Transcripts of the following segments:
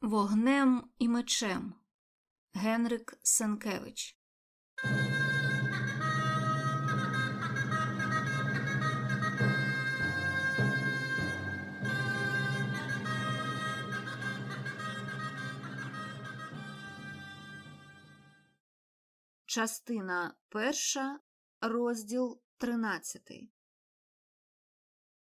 Вогнем і мечем Генрик Сенкевич Частина перша, розділ тринадцятий.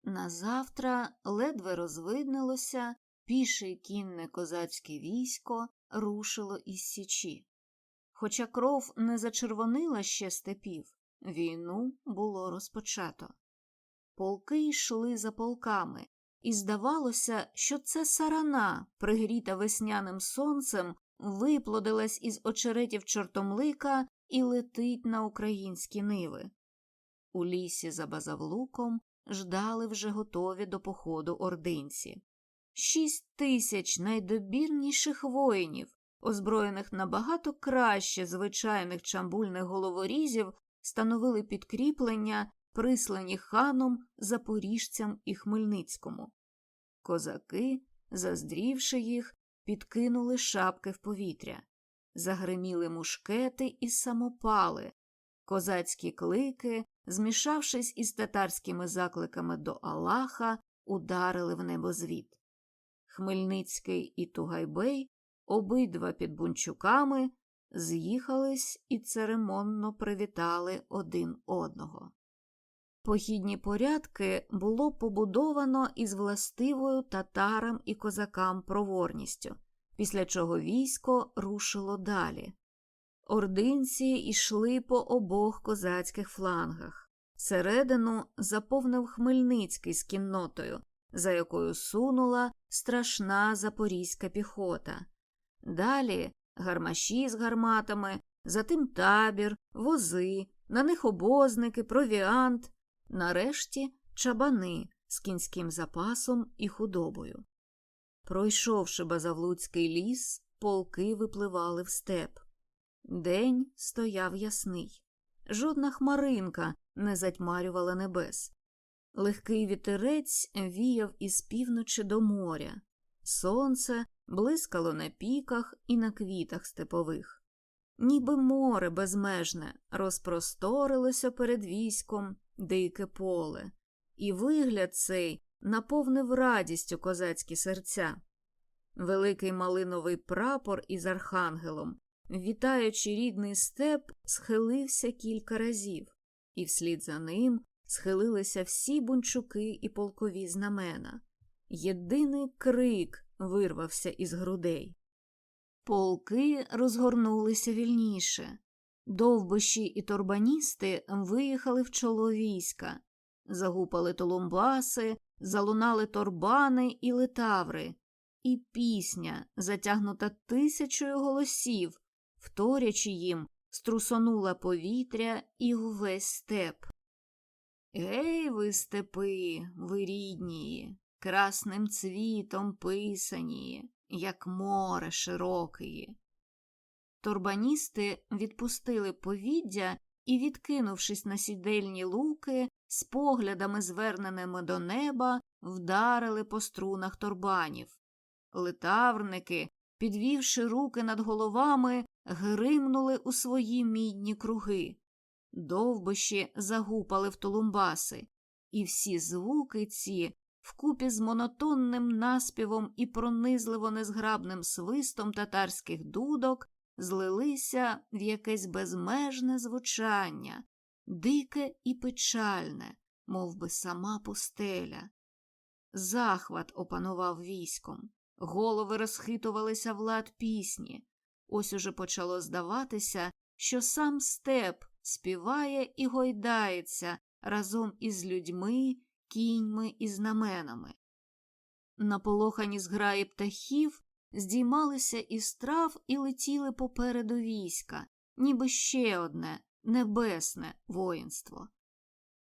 Назавтра ледве розвиднилося, піше кінне козацьке військо рушило із січі. Хоча кров не зачервонила ще степів, війну було розпочато. Полки йшли за полками, і здавалося, що це сарана, пригріта весняним сонцем, виплодилась із очеретів чортомлика і летить на українські ниви. У лісі за базавлуком ждали вже готові до походу ординці. Шість тисяч найдобірніших воїнів, озброєних набагато краще звичайних чамбульних головорізів, становили підкріплення, прислані ханом, запоріжцям і Хмельницькому. Козаки, заздрівши їх, підкинули шапки в повітря, загриміли мушкети і самопали, козацькі клики, змішавшись із татарськими закликами до Аллаха, ударили в небозвід. Хмельницький і Тугайбей, обидва під бунчуками, з'їхались і церемонно привітали один одного. Похідні порядки було побудовано із властивою татарам і козакам проворністю, після чого військо рушило далі. Ординці йшли по обох козацьких флангах. Середину заповнив Хмельницький з кіннотою, за якою сунула страшна запорізька піхота. Далі гармаші з гарматами, затим табір, вози, на них обозники, провіант, нарешті чабани з кінським запасом і худобою. Пройшовши Базавлуцький ліс, полки випливали в степ. День стояв ясний. Жодна хмаринка не затьмарювала небес. Легкий вітерець віяв із півночі до моря. Сонце блискало на піках і на квітах степових. Ніби море безмежне розпросторилося перед військом дике поле, і вигляд цей наповнив радістю козацькі серця. Великий малиновий прапор із архангелом, вітаючи рідний степ, схилився кілька разів, і вслід за ним схилилися всі бунчуки і полкові знамена. Єдиний крик вирвався із грудей. Полки розгорнулися вільніше. Довбиші і торбаністи виїхали в чоло війська, загупали толумбаси, залунали торбани і литаври, і пісня, затягнута тисячою голосів, вторячи їм, струсонула повітря і увесь степ. Гей, ви степи, ви рідні, красним цвітом писані, як море широкої. Торбаністи відпустили повіддя і, відкинувшись на сідельні луки, з поглядами, зверненими до неба, вдарили по струнах торбанів. Литаврники, підвівши руки над головами, гримнули у свої мідні круги. Довбиші загупали в тулумбаси, і всі звуки ці, вкупі з монотонним наспівом і пронизливо незграбним свистом татарських дудок, злилися в якесь безмежне звучання, дике і печальне, мов би сама пустеля. Захват опанував військом, голови розхитувалися в лад пісні. Ось уже почало здаватися, що сам степ співає і гойдається разом із людьми, кіньми і знаменами. Наполохані зграї птахів здіймалися із трав і летіли попереду війська, ніби ще одне небесне воїнство.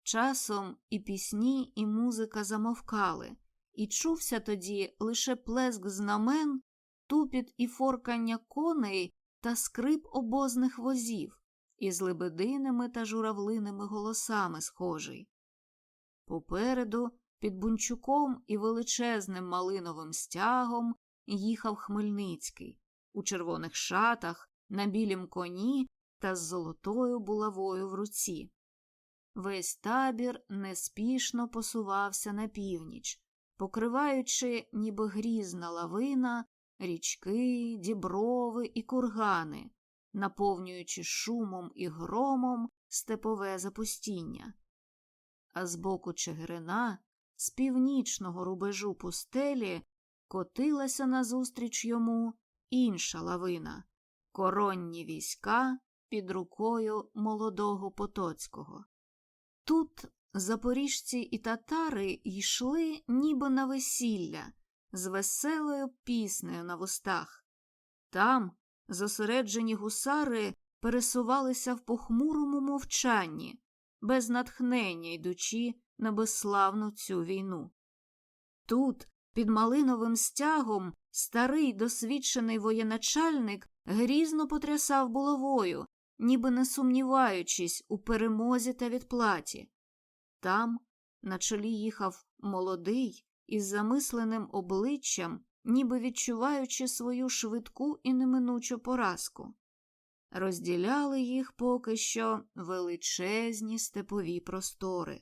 Часом і пісні, і музика замовкали, і чувся тоді лише плеск знамен, тупіт і форкання коней та скрип обозних возів із лебединими та журавлиними голосами схожий. Попереду, під бунчуком і величезним малиновим стягом, їхав Хмельницький у червоних шатах, на білім коні та з золотою булавою в руці. Весь табір неспішно посувався на північ, покриваючи, ніби грізна лавина, річки, діброви і кургани, наповнюючи шумом і громом степове запустіння. А з боку Чигирина, з північного рубежу пустелі, котилася назустріч йому інша лавина коронні війська під рукою молодого Потоцького. Тут запоріжці і татари йшли ніби на весілля з веселою піснею на вустах. Там зосереджені гусари пересувалися в похмурому мовчанні, без натхнення йдучи на безславну цю війну. Тут, під малиновим стягом, старий досвідчений воєначальник грізно потрясав булавою, ніби не сумніваючись у перемозі та відплаті. Там на чолі їхав молодий із замисленим обличчям, ніби відчуваючи свою швидку і неминучу поразку. Розділяли їх поки що величезні степові простори.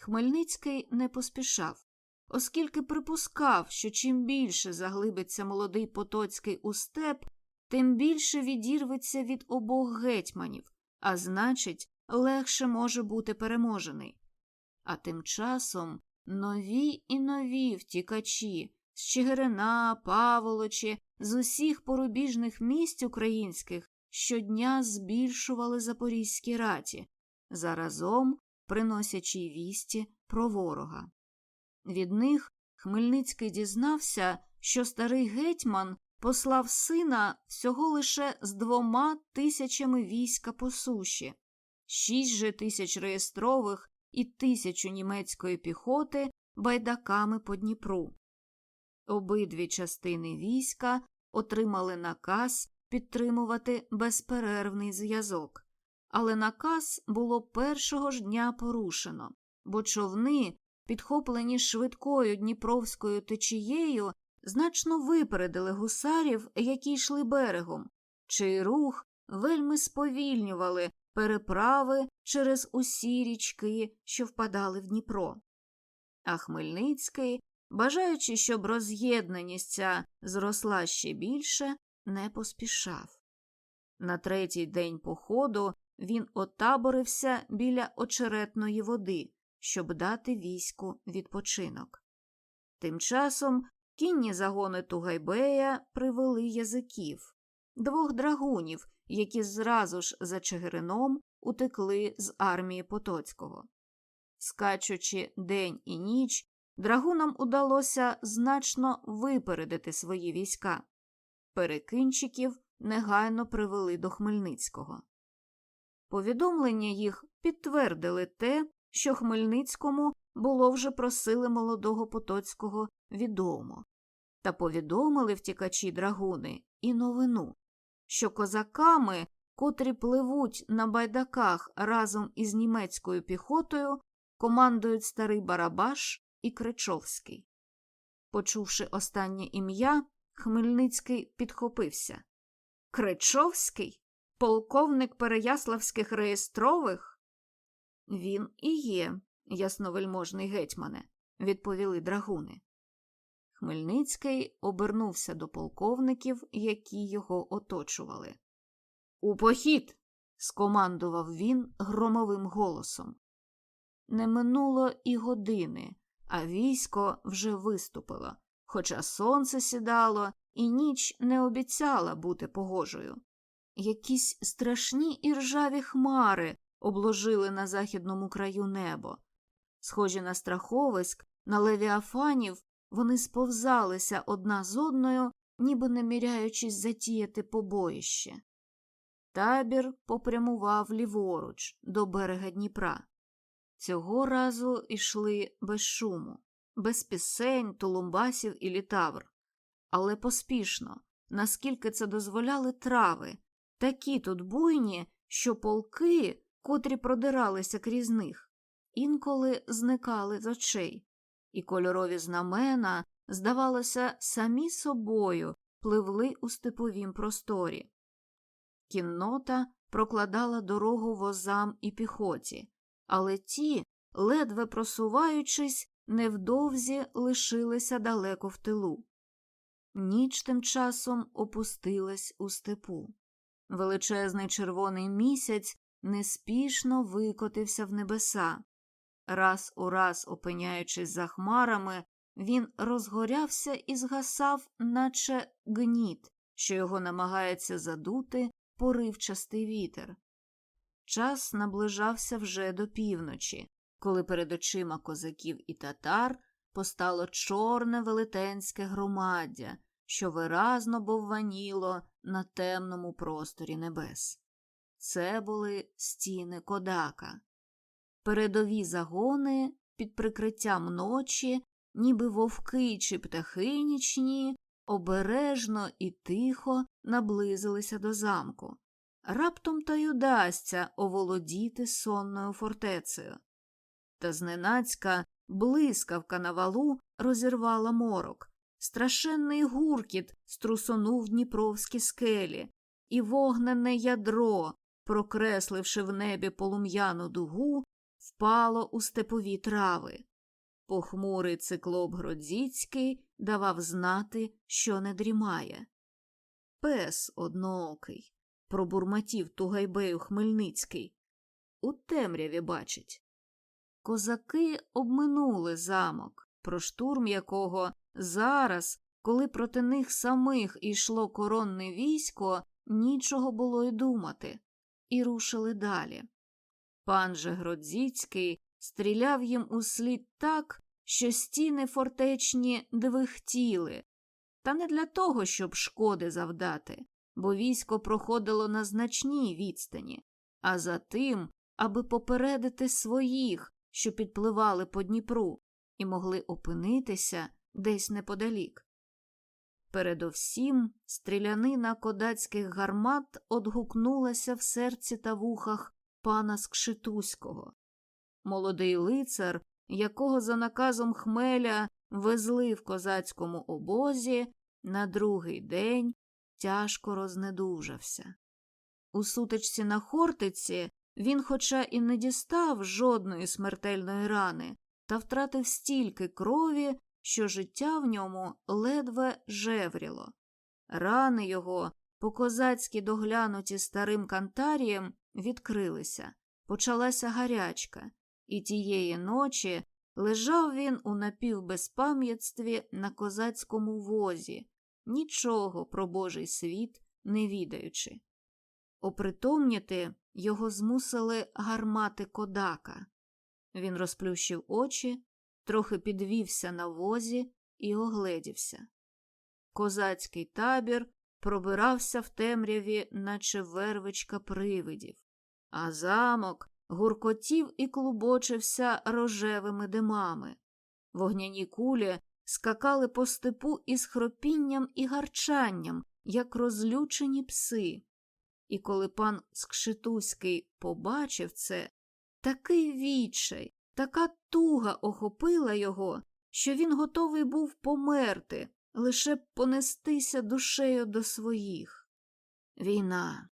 Хмельницький не поспішав, оскільки припускав, що чим більше заглибиться молодий Потоцький у степ, тим більше відірветься від обох гетьманів, а значить, легше може бути переможений. А тим часом нові і нові втікачі з Чигирина, Паволочі, з усіх порубіжних місць українських щодня збільшували запорізькі раті, заразом приносячи вісті про ворога. Від них Хмельницький дізнався, що старий гетьман послав сина всього лише з двома тисячами війська по суші, шість же тисяч реєстрових і тисячу німецької піхоти байдаками по Дніпру. Обидві частини війська отримали наказ підтримувати безперервний зв'язок, але наказ було першого ж дня порушено, бо човни, підхоплені швидкою дніпровською течією, значно випередили гусарів, які йшли берегом, чий рух вельми сповільнювали переправи через усі річки, що впадали в Дніпро. А Хмельницький, бажаючи, щоб роз'єднаність ця зросла ще більше, не поспішав. На третій день походу він отаборився біля очеретної води, щоб дати війську відпочинок. Тим часом кінні загони Тугайбея привели язиків, двох драгунів, які зразу ж за Чигирином утекли з армії Потоцького. Скачучи день і ніч, драгунам удалося значно випередити свої війська. Перекинчиків негайно привели до Хмельницького. Повідомлення їх підтвердили те, що Хмельницькому було вже просили молодого Потоцького відомо, та повідомили втікачі драгуни і новину, що козаками, котрі пливуть на байдаках разом із німецькою піхотою, командують старий Барабаш і Кричовський. Почувши останнє ім'я, Хмельницький підхопився. Кричовський? Полковник Переяславських реєстрових? Він і є, ясновельможний гетьмане, відповіли драгуни. Хмельницький обернувся до полковників, які його оточували. У похід. скомандував він громовим голосом. Не минуло і години, а військо вже виступило, хоча сонце сідало і ніч не обіцяла бути погожою. Якісь страшні і ржаві хмари обложили на західному краю небо. Схожі на страховиськ, на левіафанів, вони сповзалися одна з одною, ніби наміряючись затіяти побоїще. Табір попрямував ліворуч до берега Дніпра. Цього разу йшли без шуму, без пісень, тулумбасів і літавр, але поспішно, наскільки це дозволяли трави, такі тут буйні, що полки, котрі продиралися крізь них, інколи зникали з очей, і кольорові знамена здавалося, самі собою пливли у степовім просторі. Кіннота прокладала дорогу возам і піхоті, але ті, ледве просуваючись, невдовзі лишилися далеко в тилу. Ніч тим часом опустилась у степу. Величезний червоний місяць неспішно викотився в небеса. Раз у раз опиняючись за хмарами, він розгорявся і згасав, наче гніт, що його намагається задути поривчастий вітер. Час наближався вже до півночі, коли перед очима козаків і татар постало чорне велетенське громаддя, що виразно бовваніло на темному просторі небес. Це були стіни Кодака. Передові загони під прикриттям ночі, ніби вовки чи птахи нічні, обережно і тихо наблизилися до замку. Раптом то й удасться оволодіти сонною фортецею. Та зненацька блискавка на валу розірвала морок, страшенний гуркіт струсонув дніпровські скелі, і вогнене ядро, прокресливши в небі полум'яну дугу, впало у степові трави. Похмурий циклоп Гродзіцький давав знати, що не дрімає. Пес одноокий, пробурмотів Тугайбею Хмельницький. У темряві бачить. Козаки обминули замок, про штурм якого зараз, коли проти них самих ішло коронне військо, нічого було й думати, і рушили далі. Пан же Гродзіцький стріляв їм услід так, що стіни фортечні двихтіли, та не для того, щоб шкоди завдати, бо військо проходило на значній відстані, а за тим, аби попередити своїх, що підпливали по Дніпру, і могли опинитися десь неподалік. Передовсім стрілянина кодацьких гармат одгукнулася в серці та вухах пана Скшитуського. Молодий лицар, якого за наказом хмеля везли в козацькому обозі, на другий день тяжко рознедужався. У сутичці на Хортиці він, хоча і не дістав жодної смертельної рани, та втратив стільки крові, що життя в ньому ледве жевріло. Рани його, по козацьки доглянуті старим кантарієм, відкрилися, почалася гарячка, і тієї ночі лежав він у напівбезпам'ятстві на козацькому возі, нічого про Божий світ не відаючи. Опритомніти його змусили гармати кодака. Він розплющив очі, трохи підвівся на возі і огледівся. Козацький табір пробирався в темряві, наче вервичка привидів, а замок гуркотів і клубочився рожевими димами. Вогняні кулі скакали по степу із хропінням і гарчанням, як розлючені пси. І коли пан Скшитуський побачив це, такий відчай, така туга охопила його, що він готовий був померти, лише б понестися душею до своїх. Війна,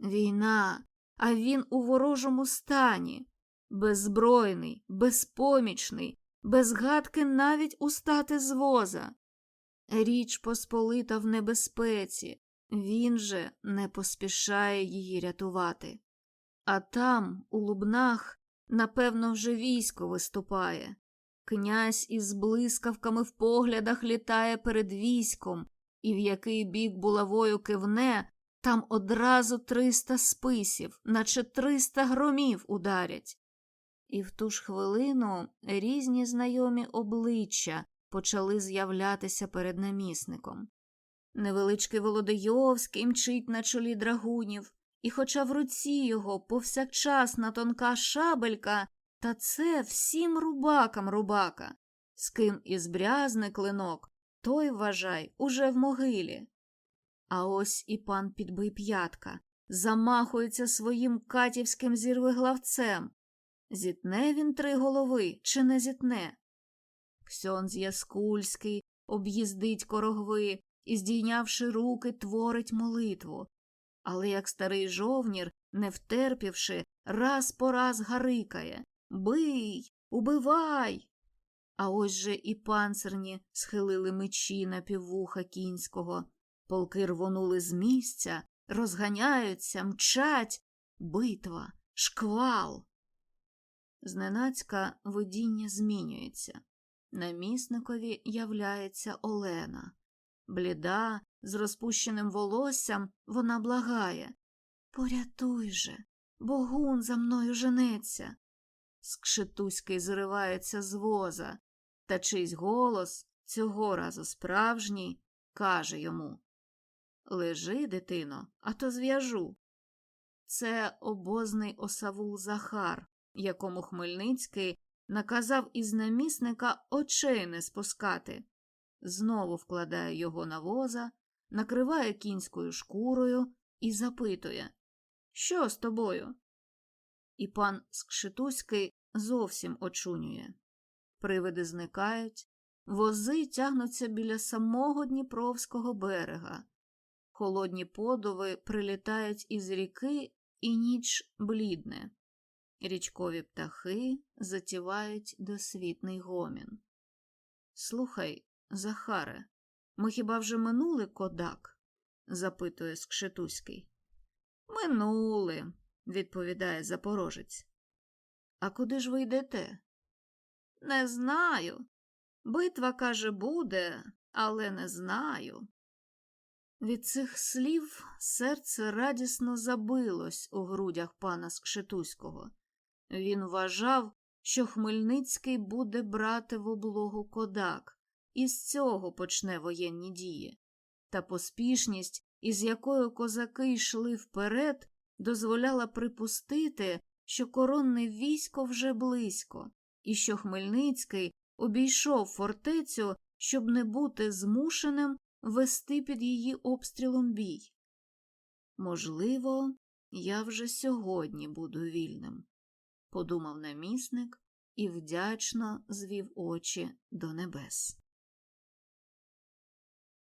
війна, а він у ворожому стані, беззбройний, безпомічний, без гадки навіть устати з воза. Річ Посполита в небезпеці, він же не поспішає її рятувати. А там, у лубнах, напевно, вже військо виступає. Князь із блискавками в поглядах літає перед військом, і в який бік булавою кивне, там одразу триста списів, наче триста громів ударять. І в ту ж хвилину різні знайомі обличчя почали з'являтися перед намісником. Невеличкий Володойовський мчить на чолі драгунів, і, хоча в руці його повсякчасна тонка шабелька, та це всім рубакам рубака, з ким і збрязне клинок, той, вважай, уже в могилі. А ось і пан підбий п'ятка, замахується своїм катівським зірвиглавцем. Зітне він три голови чи не зітне? Ксьонз Яскульський об'їздить корогви і, здійнявши руки, творить молитву. Але як старий жовнір, не втерпівши, раз по раз гарикає Бий, убивай. А ось же і панцирні схилили мечі на піввуха кінського, полки рвонули з місця, розганяються, мчать. Битва, шквал. Зненацька видіння змінюється. Намісникові являється Олена. Бліда, з розпущеним волоссям, вона благає Порятуй же, богун за мною женеться. Скшетуський зривається з воза, та чийсь голос, цього разу справжній, каже йому Лежи, дитино, а то зв'яжу. Це обозний осавул Захар, якому Хмельницький наказав із намісника очей не спускати. Знову вкладає його на воза, накриває кінською шкурою і запитує Що з тобою? І пан Скшетуський зовсім очунює. Привиди зникають, вози тягнуться біля самого Дніпровського берега. Холодні подуви прилітають із ріки, і ніч блідне. Річкові птахи затівають досвітний гомін. Слухай, Захаре, ми хіба вже минули кодак? запитує Скшетуський. Минули, відповідає запорожець. А куди ж ви йдете? Не знаю. Битва, каже, буде, але не знаю. Від цих слів серце радісно забилось у грудях пана Скшетуського. Він вважав, що Хмельницький буде брати в облогу кодак, і з цього почне воєнні дії. Та поспішність, із якою козаки йшли вперед, дозволяла припустити, що коронне військо вже близько, і що Хмельницький обійшов фортецю, щоб не бути змушеним вести під її обстрілом бій. Можливо, я вже сьогодні буду вільним, подумав намісник і вдячно звів очі до небес.